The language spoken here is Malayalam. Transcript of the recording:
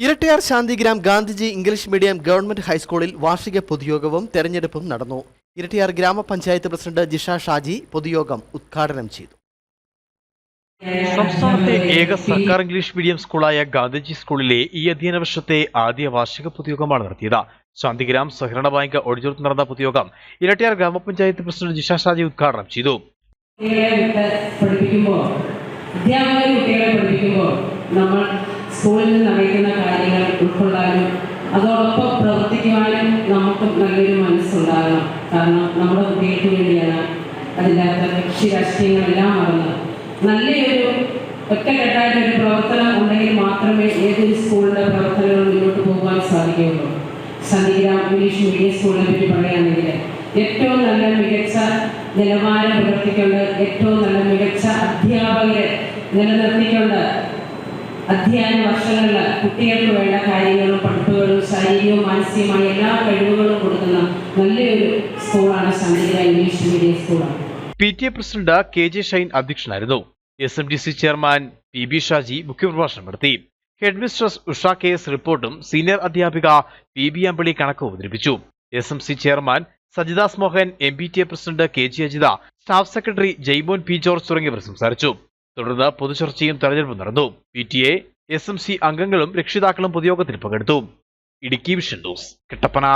Erattayar Santhigram Gandhiji English medium government ഹൈസ്കൂളിൽ വാർഷിക പൊതുയോഗവും തെരഞ്ഞെടുപ്പും നടന്നു. ഇരട്ടയാർ ഗ്രാമപഞ്ചായത്ത് പ്രസിഡന്റ് ജിഷ ഷാജി പൊതുയോഗം ഉദ്ഘാടനം ചെയ്തു. സംസ്ഥാനത്തെ ഏക സർക്കാർ ഇംഗ്ലീഷ് മീഡിയം സ്കൂളായ ഗാന്ധിജി സ്കൂളിലെ ഈ അധ്യയന വർഷത്തെ ആദ്യ വാർഷിക പൊതുയോഗമാണ് നടത്തിയത്. ശാന്തിഗ്രാം സഹകരണ ബാങ്ക് ഓഡിറ്റോറിയത്തിൽ നടന്ന പൊതുയോഗം ഇരട്ടിയാർ ഗ്രാമപഞ്ചായത്ത് പ്രസിഡന്റ് ജിഷ ഷാജി ഉദ്ഘാടനം ചെയ്തു. കുട്ടികളെ വിട്ട് പഠിപ്പിക്കുമ്പോൾ അധ്യാപകർ കുട്ടികളെ പഠിപ്പിക്കുമ്പോൾ നമ്മൾ സ്കൂളിൽ നിന്ന് ഉൾക്കൊള്ളാനും അതോടൊപ്പം പ്രവർത്തിക്കുവാനും നമുക്ക് നല്ലൊരു മനസ്സുണ്ടാകണം. കാരണം നമ്മുടെ കുട്ടികൾക്ക് വേണ്ടിയാണ് അതിന്റെ അകത്ത് കൃഷി രാഷ്ട്രീയങ്ങളെല്ലാം മറന്ന് നല്ലൊരു ഒറ്റക്കെട്ടായിട്ടൊരു പ്രവർത്തനം ഉണ്ടെങ്കിൽ മാത്രമേ ഏതൊരു സ്കൂളിന്റെ പ്രവർത്തനങ്ങൾ മുന്നോട്ട് പോകാൻ സാധിക്കുകയുള്ളൂ. സന്ധിഗ്രാം ഇംഗ്ലീഷ് മീഡിയം സ്കൂളിനെ പറ്റി പറയുകയാണെങ്കിൽ ഏറ്റവും നല്ല മികച്ച നിലവാരം പുലർത്തിക്കൊണ്ട് ഏറ്റവും നല്ല മികച്ച അധ്യാപകരെ നിലനിർത്തിക്കൊണ്ട് അധ്യയന വർഷങ്ങളിൽ കുട്ടികൾക്ക് വേണ്ട കാര്യങ്ങളും പഠിപ്പുകളും ശാരീരികവും മാനസികമായ എല്ലാ കഴിവുകളും കൊടുക്കുന്ന നല്ലൊരു സ്കൂളാണ് സംഗീത ഇംഗ്ലീഷ് മീഡിയം സ്കൂളാണ്. P T A president K J Shine അധ്യക്ഷനായിരുന്നു. S M D C chairman P B Shaji മുഖ്യപ്രഭാഷണം നടത്തി. Head mistress Usha K S റിപ്പോർട്ടും സീനിയർ അധ്യാപിക പി ബി അമ്പിളി കണക്ക് അവതരിപ്പിച്ചു. S M C chairman Sajidas Mohan M B T A president K G Ajitha staff secretary Jaimon P George തുടങ്ങിയവർ സംസാരിച്ചു. തുടർന്ന് പൊതുചർച്ചയും തെരഞ്ഞെടുപ്പും നടന്നു. P T A S M C അംഗങ്ങളും രക്ഷിതാക്കളും പൊതുയോഗത്തിൽ പങ്കെടുത്തു. Idukki vision news. കട്ടപ്പന.